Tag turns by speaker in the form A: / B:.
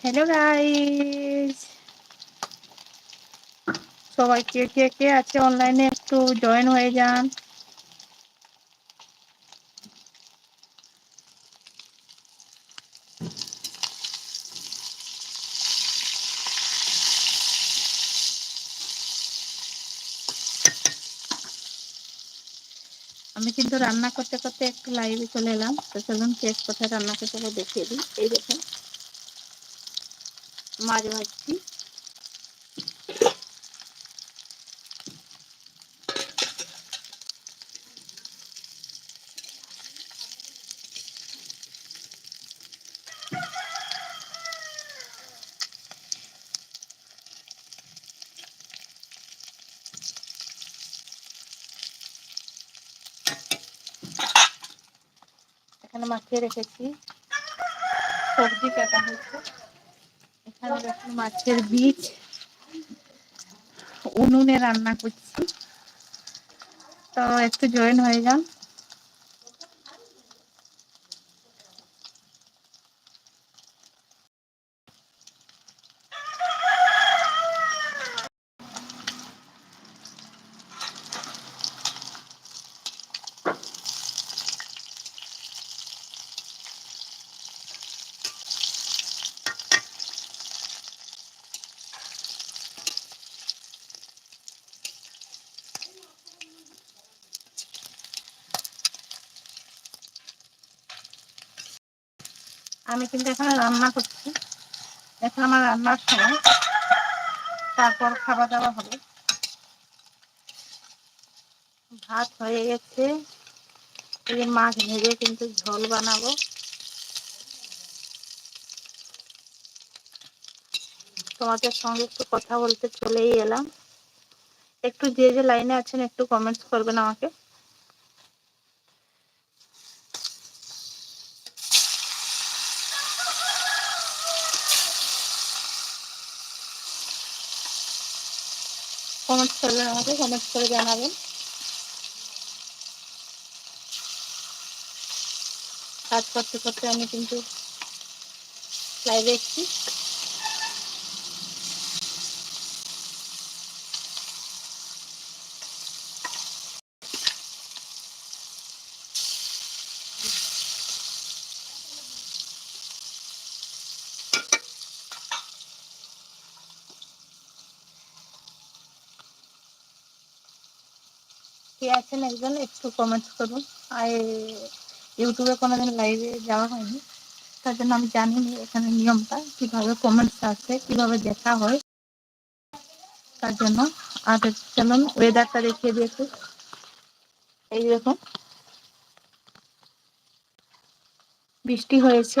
A: Hello guys সবাই কে কে কে আছে অনলাইনে একটু জয়েন হয়ে যান। আমি কিন্তু রান্না করতে করতে একটু লাইভে চলে এলাম। তো চলুন কেক কোথায় রান্না করতে দেখিয়ে দিই। এই দেখুন। মাছ ভাজছি। এখানে মাখিয়ে রেখেছি। সবজি কাটা হয়েছে। এখানে দেখুন মাছের বীজ। উনুনে রান্না করছি। তো একটু জয়েন হয়ে যান। আমি কিন্তু এখানে রান্না করছি। এখন আমার রান্নার সময়। তারপর খাওয়া দাওয়া হবে। ভাত হয়ে গেছে। এই মাছ ভেজে কিন্তু ঝোল বানাবো। তোমাদের সঙ্গে একটু কথা বলতে চলেই এলাম। একটু যে যে লাইনে আছেন একটু কমেন্টস করবেন আমাকে। কমেন্টস করবেন আমাকে কমেন্টস করে জানাবেন। কাজ করতে করতে আমি কিন্তু লাইভে এসেছি। কে আছেন একজন একটু কমেন্টস করুন। আর ইউটিউবে কোনোদিন লাইভে যাওয়া হয়নি। তার জন্য আমি জানিনি এখানে নিয়মটা, কীভাবে কমেন্টস আসে, কীভাবে দেখা হয়। তার জন্য আর চলুন ওয়েদারটা দেখিয়ে দিয়েছি এই দেখুন। বৃষ্টি হয়েছে।